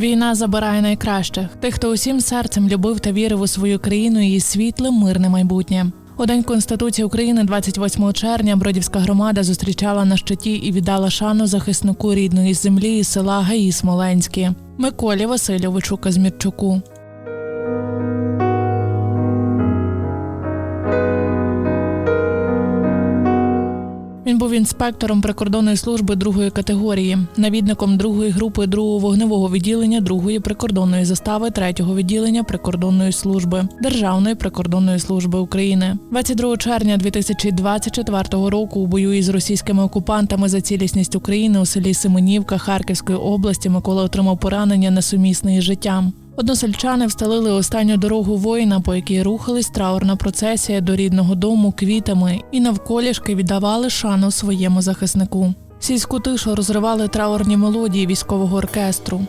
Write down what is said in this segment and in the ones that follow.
Війна забирає найкращих, тих, хто усім серцем любив та вірив у свою країну і її світле, мирне майбутнє. У день Конституції України, 28 червня, Бродівська громада зустрічала на щиті і віддала шану захиснику рідної землі і села Гаї Смоленські Миколі Васильовичу Казмірчуку. Був інспектором прикордонної служби другої категорії, навідником другої групи другого вогневого відділення другої прикордонної застави третього відділення прикордонної служби Державної прикордонної служби України. 22 червня 2024 року у бою із російськими окупантами за цілісність України у селі Семенівка Харківської області Микола отримав поранення несумісне із життям. Односельчани встелили останню дорогу воїна, по якій рухались траурна процесія до рідного дому квітами і навколішки віддавали шану своєму захиснику. Сільську тишу розривали траурні мелодії військового оркестру.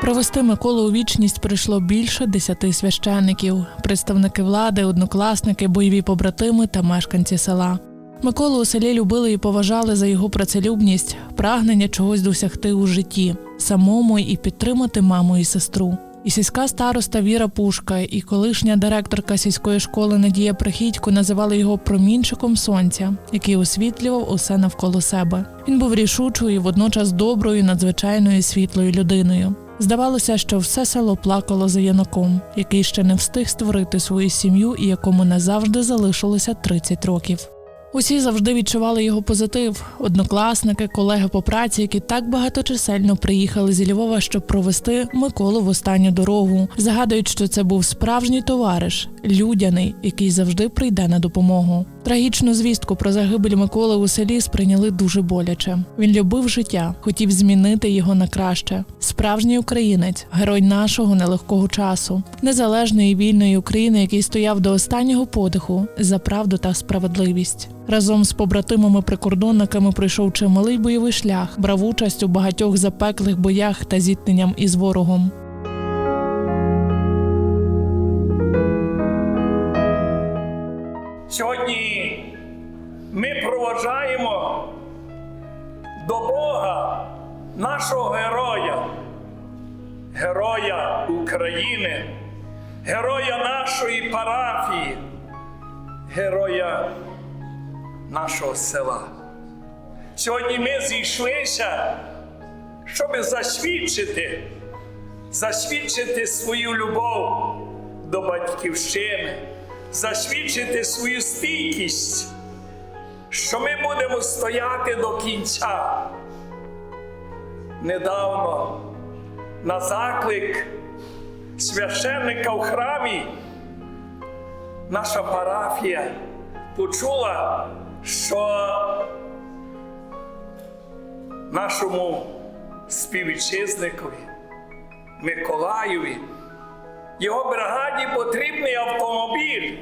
Провести Миколу у вічність прийшло більше десяти священиків, представники влади, однокласники, бойові побратими та мешканці села. Миколу у селі любили і поважали за його працелюбність, прагнення чогось досягти у житті, самому і підтримати маму і сестру. І сільська староста Віра Пушка, і колишня директорка сільської школи Надія Прихідько називали його промінчиком сонця, який освітлював усе навколо себе. Він був рішучою і водночас доброю, надзвичайною світлою людиною. Здавалося, що все село плакало за Янаком, який ще не встиг створити свою сім'ю і якому назавжди залишилося 30 років. Усі завжди відчували його позитив. Однокласники, колеги по праці, які так багаточисельно приїхали зі Львова, щоб провести Миколу в останню дорогу. Згадують, що це був справжній товариш, людяний, який завжди прийде на допомогу. Трагічну звістку про загибель Миколи у селі сприйняли дуже боляче. Він любив життя, хотів змінити його на краще. Справжній українець, герой нашого нелегкого часу, незалежної вільної України, який стояв до останнього подиху за правду та справедливість. Разом з побратимами-прикордонниками пройшов чималий бойовий шлях, брав участь у багатьох запеклих боях та зіткненням із ворогом. До Бога нашого героя, героя України, героя нашої парафії, героя нашого села. Сьогодні ми зійшлися, щоб засвідчити, засвідчити свою любов до батьківщини, засвідчити свою стійкість, що ми будемо стояти до кінця. Недавно на заклик священника в храмі наша парафія почула, що нашому співвітчизникові Миколаєві, його бригаді потрібний автомобіль.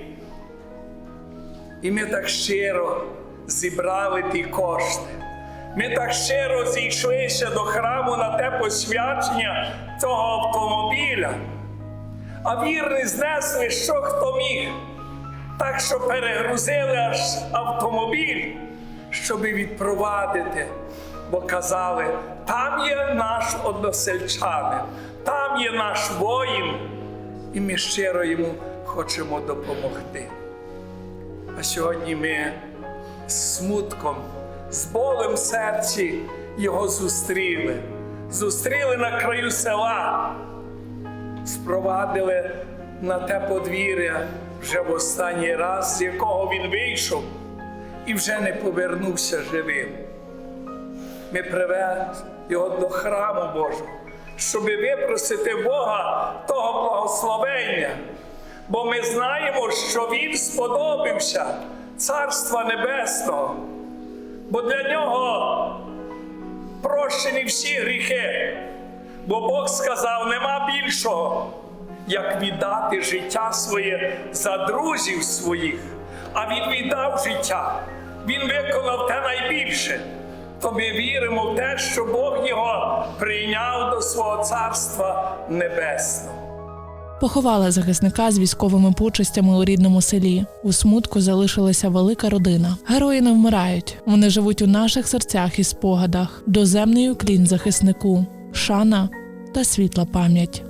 І ми так щиро зібрали ті кошти. Ми так щиро зійшлися до храму на те посвячення цього автомобіля. А вірні знесли, що хто міг. Так що перегрузили аж автомобіль, щоб відпровадити. Бо казали, там є наш односельчанин, там є наш воїн, і ми щиро йому хочемо допомогти. А сьогодні ми смутком, з болем серці його зустріли. Зустріли на краю села, спровадили на те подвір'я вже в останній раз, з якого він вийшов і вже не повернувся живим. Ми привели його до храму Божого, щоб випросити Бога того благословення. Бо ми знаємо, що Він сподобався Царства Небесного, бо для нього прощені всі гріхи. Бо Бог сказав, нема більшого. як віддати життя своє за друзів своїх. А він віддав життя. Він виконав те найбільше. То ми віримо в те, що Бог його прийняв до свого царства небесного. Поховали захисника з військовими почестями у рідному селі. У смутку залишилася велика родина. Герої не вмирають. Вони живуть у наших серцях і спогадах. Доземний уклін захиснику, шана та світла пам'ять.